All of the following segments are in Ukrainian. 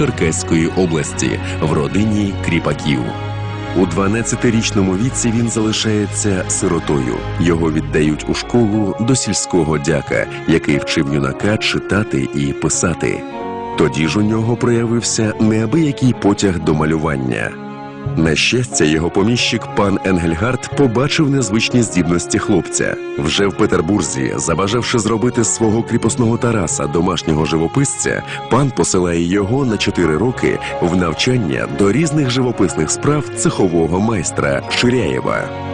Черкаської області в родині кріпаків. У 12-річному віці він залишається сиротою. Його віддають у школу до сільського дяка, який вчив юнака читати і писати. Тоді ж у нього проявився неабиякий потяг до малювання. На щастя, його поміщик пан Енгельгард побачив незвичні здібності хлопця. Вже в Петербурзі, забажавши зробити свого кріпосного Тараса домашнього живописця, пан посилає його на 4 роки в навчання до різних живописних справ цехового майстра Ширяєва.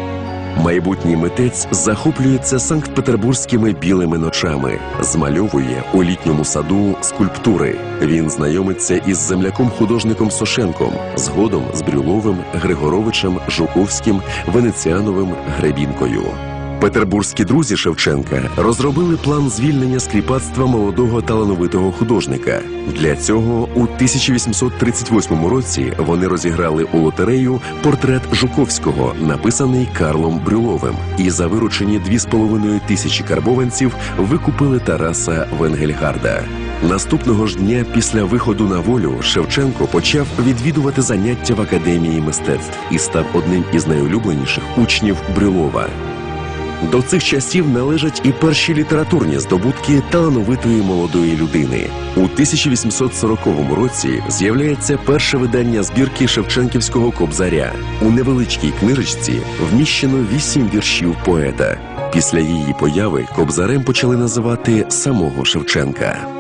Майбутній митець захоплюється санкт-петербурзькими білими ночами, змальовує у літньому саду скульптури. Він знайомиться із земляком-художником Сошенком, згодом з Брюловим, Григоровичем, Жуковським, Венеціановим, Гребінкою. Петербурзькі друзі Шевченка розробили план звільнення з кріпацтва молодого талановитого художника. Для цього у 1838 році вони розіграли у лотерею портрет Жуковського, написаний Карлом Брюловим, і за виручені 2,5 тисячі карбованців викупили Тараса Венгельгарда. Наступного ж дня після виходу на волю Шевченко почав відвідувати заняття в академії мистецтв і став одним із найулюбленіших учнів Брюлова. До цих часів належать і перші літературні здобутки талановитої молодої людини. У 1840 році з'являється перше видання збірки Шевченківського кобзаря. У невеличкій книжечці вміщено вісім віршів поета. Після її появи кобзарем почали називати самого Шевченка.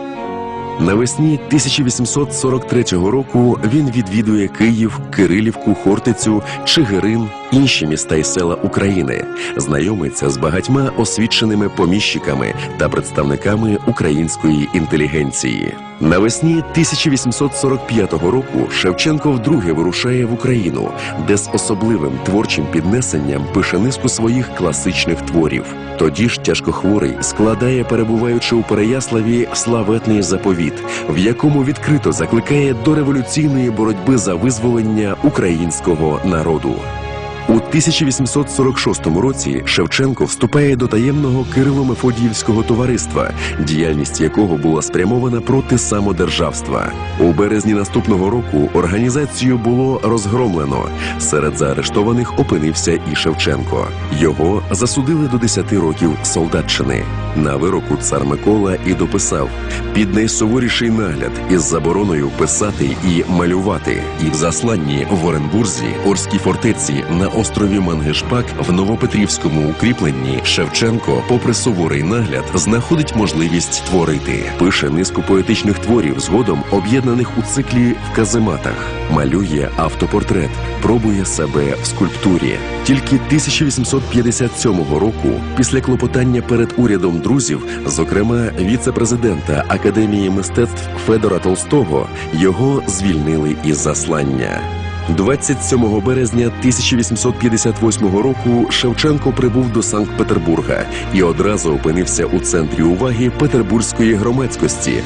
Навесні 1843 року він відвідує Київ, Кирилівку, Хортицю, Чигирин, інші міста й села України, знайомиться з багатьма освіченими поміщиками та представниками української інтелігенції. Навесні 1845 року Шевченко вдруге вирушає в Україну, де з особливим творчим піднесенням пише низку своїх класичних творів. Тоді ж тяжкохворий складає, перебуваючи у Переяславі, славетний заповіт, в якому відкрито закликає до революційної боротьби за визволення українського народу. У 1846 році Шевченко вступає до таємного Кирило-Мефодіївського товариства, діяльність якого була спрямована проти самодержавства. У березні наступного року організацію було розгромлено. Серед заарештованих опинився і Шевченко. Його засудили до 10 років солдатчини. На вироку цар Микола і дописав під найсуворіший нагляд із забороною писати і малювати, і в засланні в Оренбурзі, Орській фортеці на острові Мангешпак в Новопетрівському укріпленні Шевченко, попри суворий нагляд, знаходить можливість творити. Пише низку поетичних творів, згодом об'єднаних у циклі в казематах, малює автопортрет, пробує себе в скульптурі. Тільки 1857 року, після клопотання перед урядом друзів, зокрема віце-президента Академії мистецтв Федора Толстого, його звільнили із заслання. 27 березня 1858 року Шевченко прибув до Санкт-Петербурга і одразу опинився у центрі уваги петербурзької громадськості.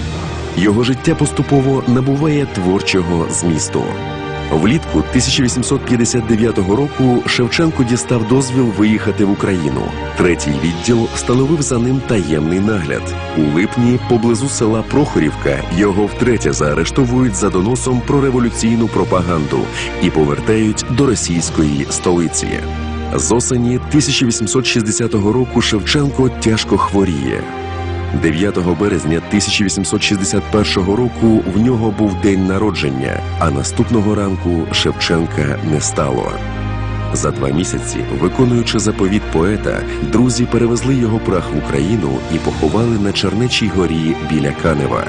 Його життя поступово набуває творчого змісту. Влітку 1859 року Шевченко дістав дозвіл виїхати в Україну. Третій відділ встановив за ним таємний нагляд. У липні, поблизу села Прохорівка, його втретє заарештовують за доносом про революційну пропаганду і повертають до російської столиці. З осені 1860 року Шевченко тяжко хворіє. 9 березня 1861 року в нього був день народження, а наступного ранку Шевченка не стало. За два місяці, виконуючи заповіт поета, друзі перевезли його прах в Україну і поховали на Чернечій горі біля Канева.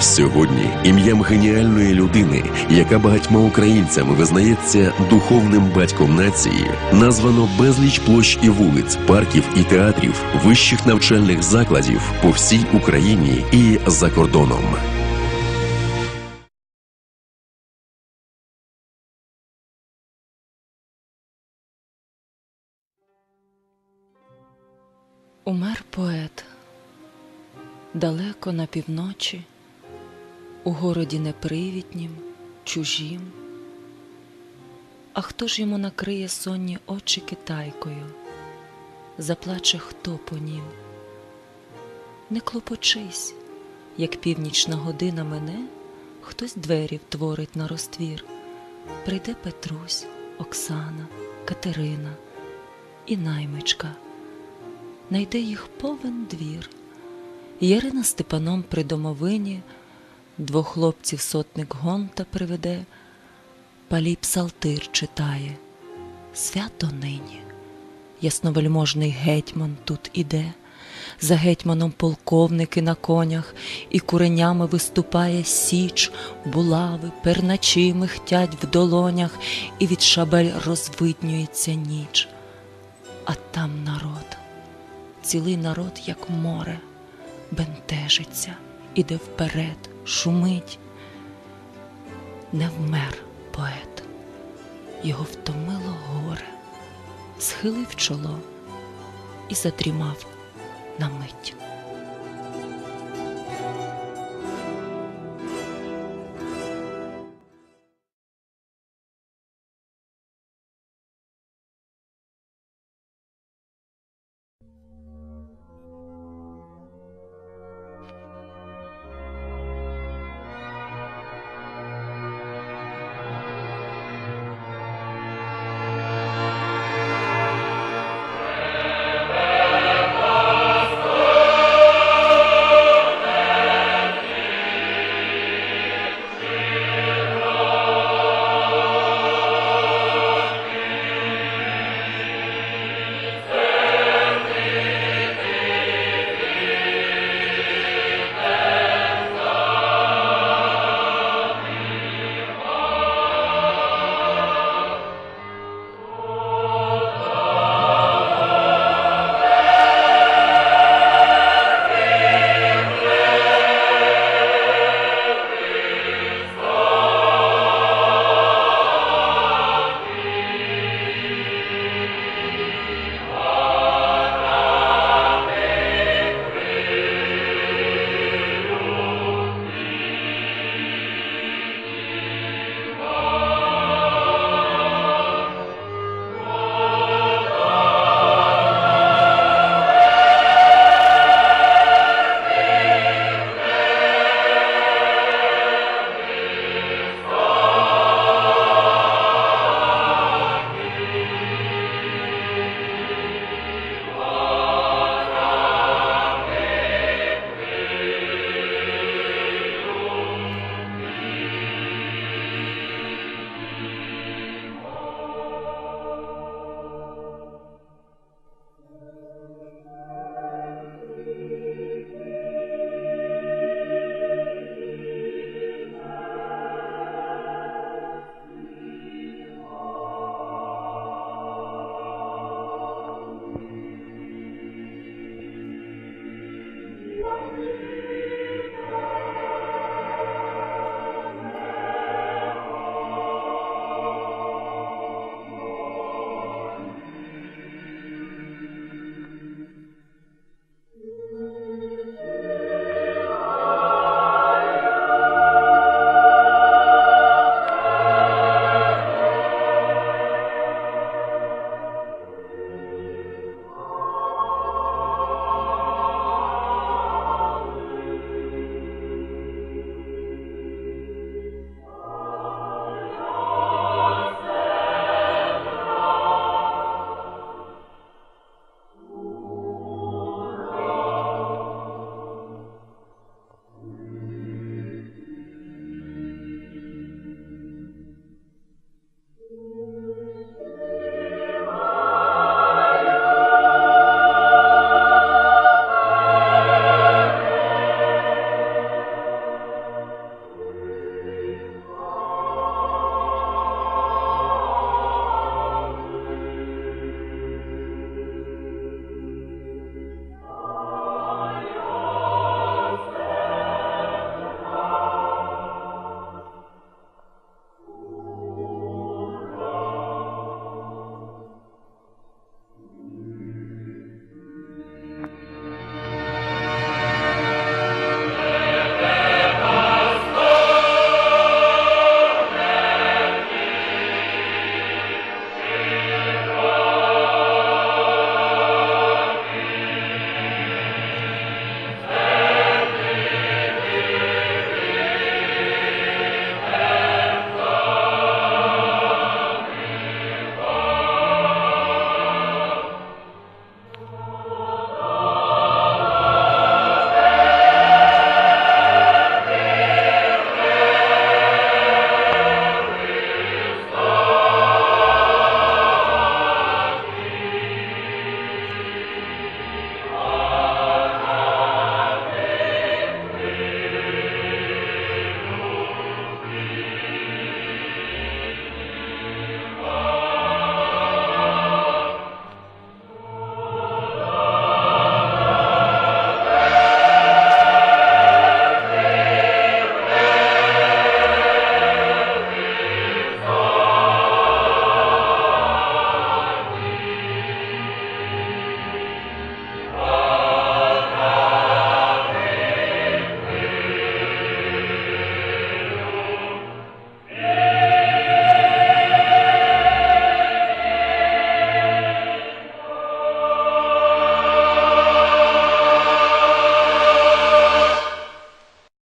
Сьогодні ім'ям геніальної людини, яка багатьма українцями визнається духовним батьком нації, названо безліч площ і вулиць, парків і театрів, вищих навчальних закладів по всій Україні і за кордоном. Умер поет далеко на півночі, у городі непривітнім, чужім. А хто ж йому накриє сонні очі китайкою, заплаче хто по нім? Не клопочись, як північна година мене, хтось двері втворить на розтвір. Прийде Петрусь, Оксана, Катерина і наймичка. Найде їх повен двір. Ярина Степаном при домовині, двох хлопців сотник гонта приведе, палій псалтир читає. Свято нині. Ясновельможний гетьман тут іде, за гетьманом полковники на конях, і куренями виступає січ, булави, перначі михтять в долонях, і від шабель розвиднюється ніч. А там народ, цілий народ, як море, бентежиться, іде вперед, шумить. Не вмер поет, його втомило горе, схилив чоло і задрімав на мить.